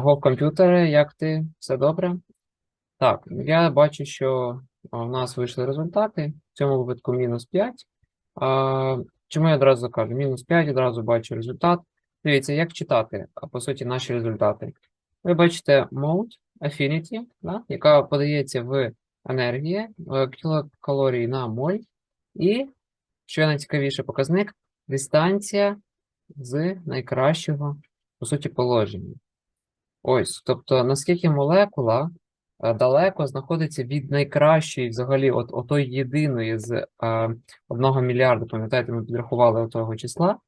Гов комп'ютери, як ти? Все добре? Так, я бачу, що в нас вийшли результати. В цьому випадку мінус 5. А, чому я одразу кажу? Мінус 5, одразу бачу результат. Дивіться, як читати, по суті, наші результати. Ви бачите mode, affinity, да, яка подається в енергії, в кілокалорії на моль. І, що найцікавіше, показник дистанція з найкращого, по суті, положення. Ось, тобто, наскільки молекула е, далеко знаходиться від найкращої, взагалі, от отої єдиної з е, 1 мільярда, пам'ятаєте, ми підрахували того числа,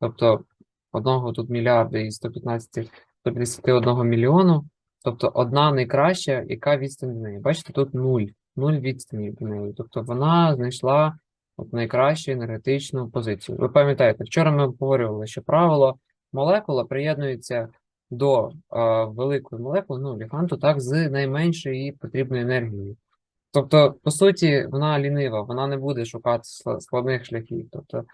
тобто одного тут мільярда і 115, 151 мільйону, тобто одна найкраща, яка відстань до неї. Бачите, тут нуль, нуль відстані до неї. Тобто вона знайшла от найкращу енергетичну позицію. Ви пам'ятаєте, вчора ми обговорювали, що правило молекула приєднується до е, великої молекули, ну, ліганту, так, з найменшою її потрібною енергією. Тобто, по суті, вона лінива, вона не буде шукати складних шляхів. Тобто,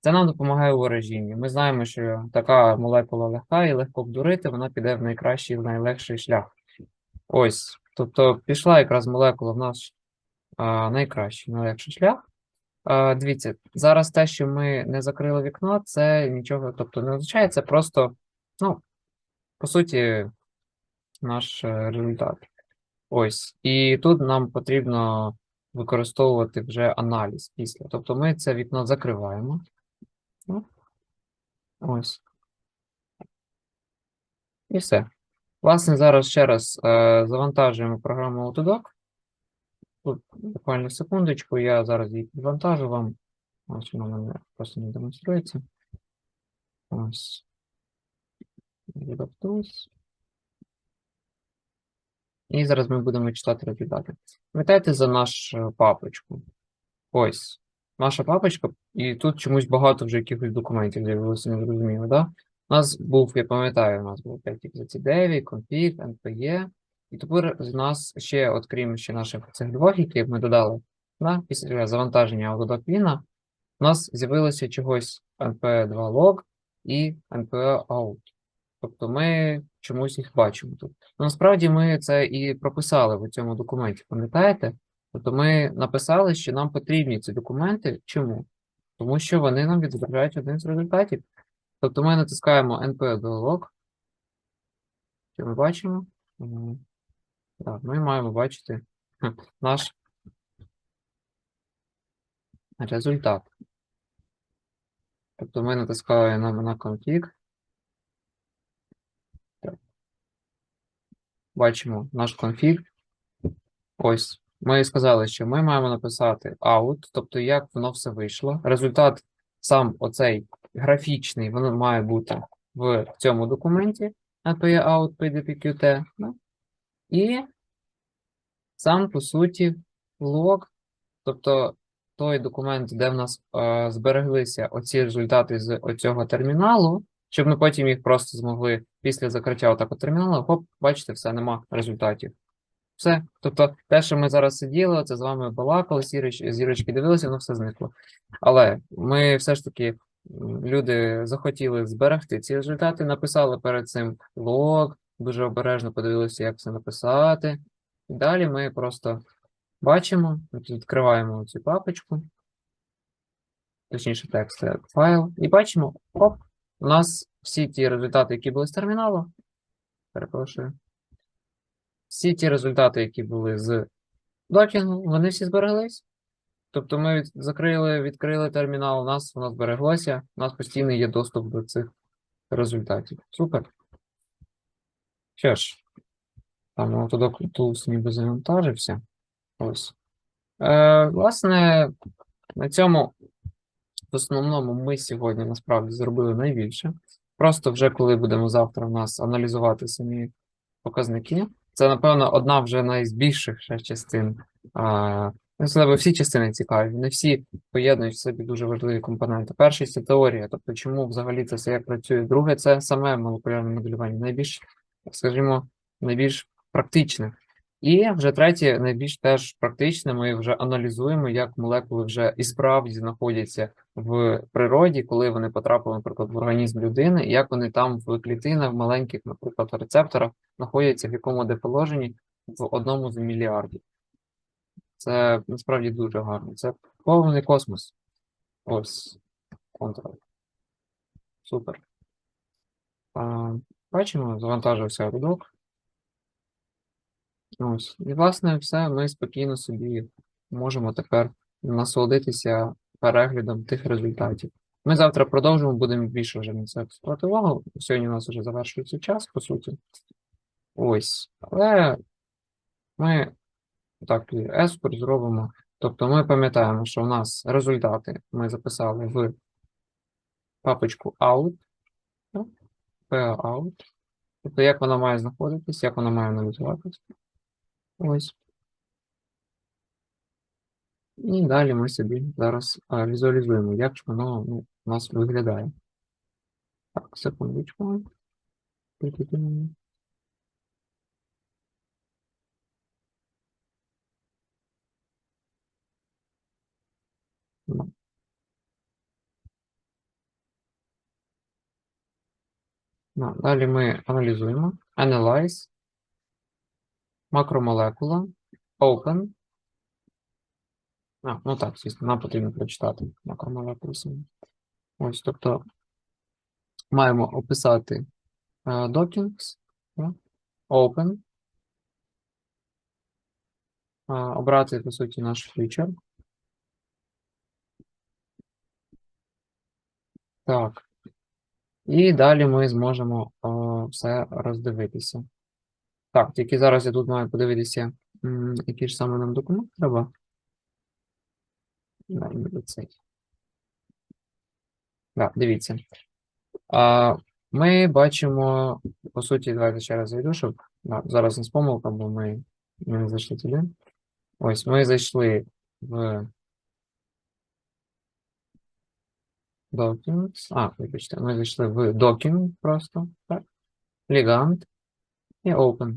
це нам допомагає у ворожінні. Ми знаємо, що така молекула легка і легко обдурити, вона піде в найкращий, в найлегший шлях. Ось, тобто, пішла якраз молекула в наш а, найкращий, найлегший шлях. А, дивіться, зараз те, що ми не закрили вікно, це нічого, тобто не означає, це просто, ну, по суті, наш е, результат. Ось. І тут нам потрібно використовувати вже аналіз після. Тобто ми це вікно закриваємо. Ну, Ось. І все. Власне, зараз ще раз е, завантажуємо програму Autodoc. Тут буквально секундочку, я зараз її підвантажу вам. Ось вона мене просто не демонструється. Ось. Редактусь. І зараз ми будемо читати результати. Пам'ятаєте за нашу папочку? Ось. Наша папочка, і тут чомусь багато вже якихось документів з'явилося, не зрозуміло, да? У нас був, я пам'ятаю, у нас був 5x9, config, npe, і тепер з нас ще, от крім ще наших цих двох, які ми додали, да? після завантаження Win, у нас з'явилося чогось np2log і np-out. Тобто ми чомусь їх бачимо тут. Ну, насправді ми це і прописали в цьому документі, пам'ятаєте? Тобто ми написали, що нам потрібні ці документи. Чому? Тому що вони нам відображають один з результатів. Тобто ми натискаємо np-dialog. Що ми бачимо? Так, ми маємо бачити наш результат. Тобто ми натискаємо на, на config. Бачимо наш конфіг. Ось. Ми сказали, що ми маємо написати out, тобто як воно все вийшло. Результат сам оцей графічний, воно має бути в цьому документі API out PDPQT. да? І сам, по суті, лог, тобто той документ, де в нас е, збереглися оці результати з оцього терміналу, щоб ми потім їх просто змогли після закриття отак от терміналу, хоп, бачите, все, нема результатів. Все. Тобто, те, що ми зараз сиділи, це з вами балакали, зірочки дивилися, воно все зникло. Але ми все ж таки, люди захотіли зберегти ці результати, написали перед цим лог, дуже обережно подивилися, як це написати. І далі ми просто бачимо, відкриваємо цю папочку, точніше текст, це файл, і бачимо, оп, у нас всі ті результати, які були з терміналу, перепрошую, всі ті результати, які були з докінгу, вони всі збереглись. Тобто ми від- закрили, відкрили термінал, у нас воно збереглося, у нас постійно є доступ до цих результатів. Супер. Що ж, там Autodoc Tools ніби завантажився. Ось. Е, власне, на цьому в основному ми сьогодні насправді зробили найбільше. Просто вже коли будемо завтра у нас аналізувати самі показники, це, напевно, одна вже найбільших частин. Ну, це всі частини цікаві, не всі поєднують в собі дуже важливі компоненти. Перший це теорія, тобто чому взагалі це все як працює. Друге, це саме молекулярне моделювання. Найбільш, скажімо, найбільш практичне. І вже третє, найбільш теж практичне, ми вже аналізуємо, як молекули вже і справді знаходяться в природі, коли вони потрапили, наприклад, в організм людини, і як вони там в клітинах, в маленьких, наприклад, рецепторах знаходяться в якому де положенні в одному з мільярдів. Це насправді дуже гарно. Це повний космос. Ось контрол. Супер. Бачимо, завантажився рядок. Ось. І, власне, все, ми спокійно собі можемо тепер насолодитися переглядом тих результатів. Ми завтра продовжимо, будемо більше вже на це акцентувати увагу. Сьогодні у нас вже завершується час, по суті. Ось. Але ми так і еспорт зробимо. Тобто ми пам'ятаємо, що у нас результати ми записали в папочку out. out. Тобто, як вона має знаходитись, як вона має аналізуватись. Ось. І далі ми собі зараз а, візуалізуємо, як ж воно ну, у нас виглядає. Так, секундочку. Ну, Далі ми аналізуємо. Analyze. Макромолекула. Open. А, ну так, звісно, нам потрібно прочитати макромолекулу. Ось, тобто маємо описати е, documents, да, open, е, обрати, по суті, наш фічер. Так. І далі ми зможемо е, все роздивитися. Так, тільки зараз я тут маю подивитися, який ж саме нам документ треба. Да, дивіться. А, ми бачимо, по суті, давайте ще раз зайду, щоб да, зараз не з помилка, бо ми, не зайшли туди. Ось, ми зайшли в Documents. А, вибачте, ми зайшли в Document просто, так. Ligand і Open.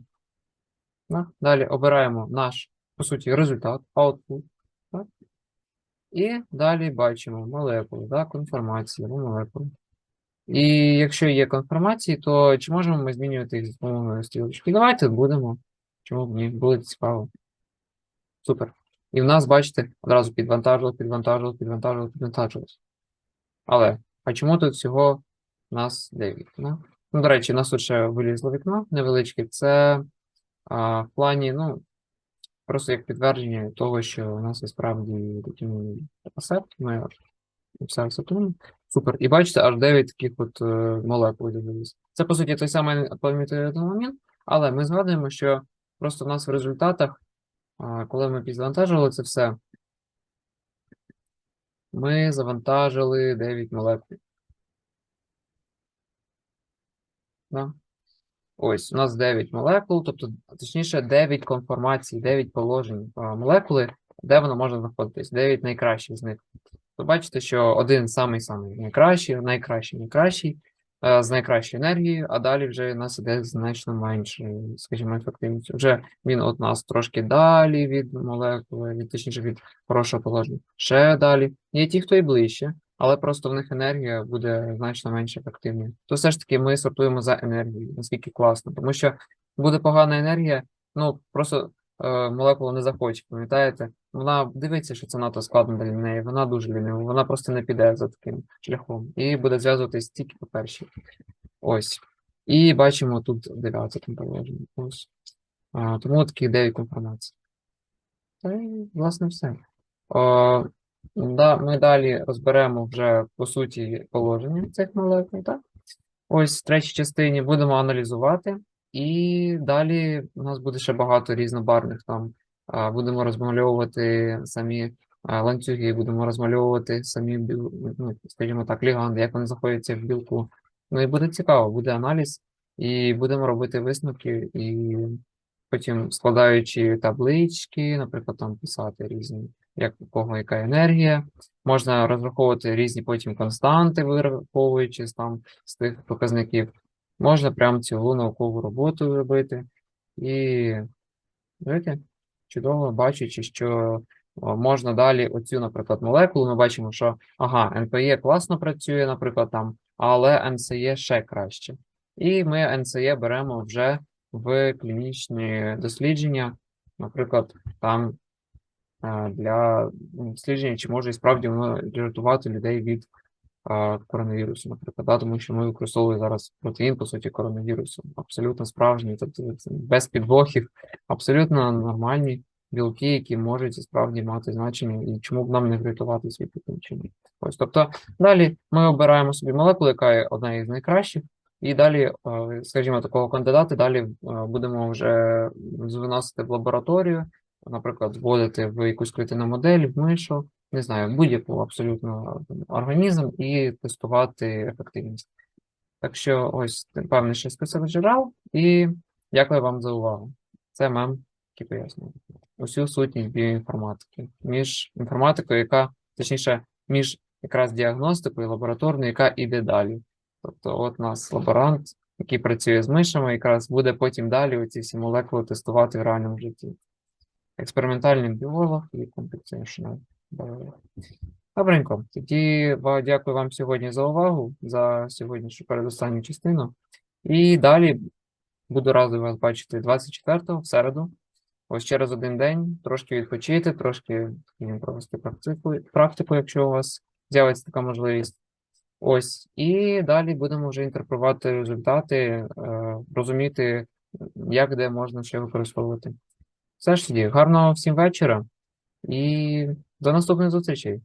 Так. Далі обираємо наш, по суті, результат, output. Так. І далі бачимо молекули, так, конформації або молекули. І якщо є конформації, то чи можемо ми змінювати їх за допомогою стрілочки? Давайте будемо. Чому б ні? Буде цікаво. Супер. І в нас, бачите, одразу підвантажило, підвантажило, підвантажило, підвантажилось. Але, а чому тут всього нас 9? Ну, ну, до речі, нас тут ще вилізло вікно невеличке. Це а, в плані, ну, просто як підтвердження того, що у нас є справді такі асет, ми все Сатурн. Супер. І бачите, аж 9 таких от е, молекул дивились. Це, по суті, той самий момент, але ми згадуємо, що просто в нас в результатах, коли ми підвантажували це все, ми завантажили 9 молекул. Да? Ось, у нас 9 молекул, тобто, точніше, 9 конформацій, 9 положень молекули, де воно може знаходитись, 9 найкращих з них. То бачите, що один самий самий найкращий, найкращий, найкращий, е, з найкращою енергією, а далі вже у нас іде значно менше, скажімо, ефективність. Вже він от нас трошки далі від молекули, від, точніше від хорошого положення. Ще далі. Є ті, хто і ближче, але просто в них енергія буде значно менш ефективною. То все ж таки ми сортуємо за енергією, наскільки класно, тому що буде погана енергія, ну просто е, молекула не захоче, пам'ятаєте? Вона дивиться, що це надто складно для неї, вона дуже лінива, вона просто не піде за таким шляхом і буде зв'язуватись тільки по першій. Ось. І бачимо тут 9 положення. Ось. А, тому такі 9 конформацій. Та власне, все. О, да, ми далі розберемо вже по суті положення цих молекул, так? Ось в третій частині будемо аналізувати, і далі у нас буде ще багато різнобарвних там. Будемо розмальовувати самі ланцюги, будемо розмальовувати самі, ну, скажімо так, ліганди, як вони знаходяться в білку. Ну і буде цікаво, буде аналіз, і будемо робити висновки, і потім складаючи таблички, наприклад, там писати різні, як у кого яка енергія. Можна розраховувати різні потім константи, вираховуючи там з тих показників. Можна прям цілу наукову роботу робити і Бачите? Чудово, бачачи, що можна далі оцю, наприклад, молекулу, ми бачимо, що ага, НПЄ класно працює, наприклад, там, але НСЕ ще краще. І ми НСЕ беремо вже в клінічні дослідження, наприклад, там для дослідження, чи може і справді воно рятувати людей від коронавірусу, наприклад, да, тому що ми використовуємо зараз протеїн, по суті, коронавірусу. Абсолютно справжній, тобто без підвохів, абсолютно нормальні білки, які можуть справді мати значення, і чому б нам не врятувати таким чином. Ось, тобто, далі ми обираємо собі молекулу, яка є одна із найкращих, і далі, скажімо, такого кандидата, далі будемо вже виносити в лабораторію, наприклад, вводити в якусь клітинну модель, в мишу, не знаю, будь-яку абсолютно організм і тестувати ефективність. Так що ось певний ще список джерел, і дякую вам за увагу. Це мем, який пояснює усю сутність біоінформатики. Між інформатикою, яка, точніше, між якраз діагностикою лабораторною, яка іде далі. Тобто, от нас лаборант, який працює з мишами, якраз буде потім далі оці всі молекули тестувати в реальному житті. Експериментальний біолог і computational biolog. Добренько. Тоді дякую вам сьогодні за увагу, за сьогоднішню передостанню частину. І далі буду радий вас бачити 24-го, в середу. Ось через один день трошки відпочити, трошки провести практику, практику, якщо у вас з'явиться така можливість. Ось, і далі будемо вже інтерпретувати результати, е, розуміти, як де можна ще використовувати. Все ж тоді, гарного всім вечора і до наступних зустрічей.